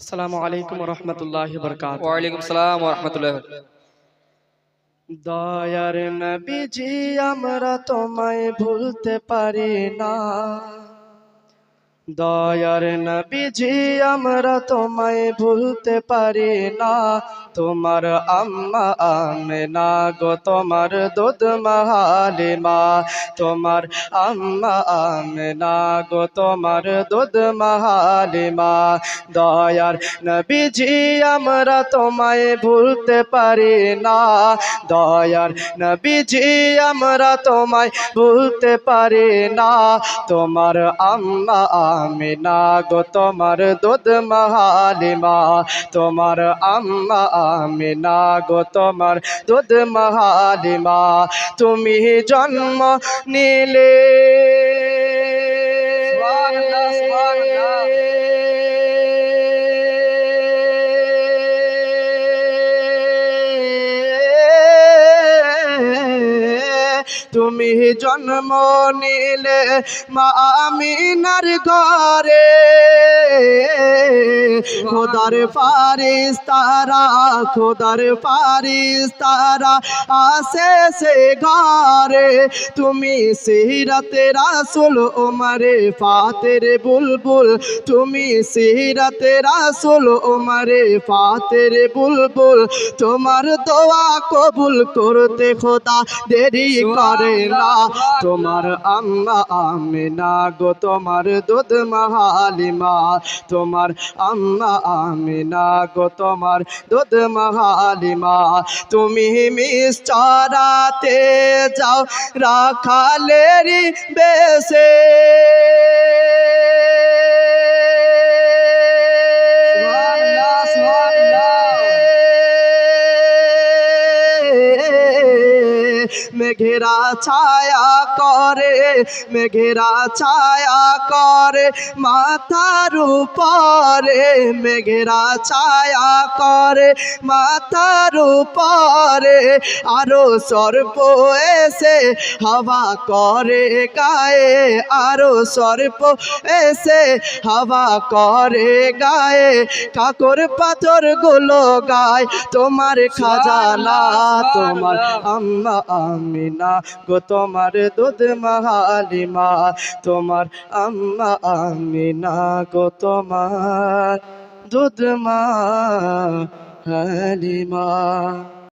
আসসালামু আলাইকুম রহমতুল্লাহ বরকাত ওয়ালাইকুম সালাম রহমতুল্লাহ দয়ার নবীজি আমরা তোমায় ভুলতে পারি না। দয়ার নবীজি, আমরা তোমায় ভুলতে পারি না। তোমার আম্মা আমেনা গো, তোমার দুধ মাহালিমা। তোমার আম্মা আমেনা গো, তোমার দুধ মাহালিমা। দয়ার নবীজি, আমরা তোমায় ভুলতে পারি না। দয়ার নবীজি, আমরা তোমায় ভুলতে পারি না। তোমার আম্মা আমিনা গো তোমার দুধ মাহালিমা, তোমার আম্মা আমিনা গো তোমার দুধ মাহালিমা, তুমি জন্ম নিলে। তুমি জন্ম নিলে মা আমিনার ঘরে। খোদার ফারিস, তারা, খোদার ফারিস, তারা আসে সে ঘরে। তুমি সিরাতে রাসুল ওমারে ফাতের বুলবুল, তুমি সিরাতে রাসুল ওমারে ফাতের বুলবুল। তোমার দোয়া কবুল করতে খোদা দেরি করে না। তোমার আম্মা আমিনা গো, তোমার দুধ মাহালিমা। তোমার আম্মা আমিনা গো তোমার দুধ মহালিমা। তুমি চারাতে যাও রাখালেরি বেসে মেঘেরা ছায়া করে মেঘেরা ছায়া করে মাথার উপরে মেঘেরা ছায়া করে মাথার উপরে আরও সর্প এসে হাওয়া করে গায়ে আরও সর্প এসে হাওয়া করে গায়ে কাকর পাথরগুলো গায় তোমার খাজানা তোমার আম্মা। আমিনা গো তোমার দুধ মাহালিমা তোমার আম্মা আমিনা গো তোমার দুধ মা হালিমা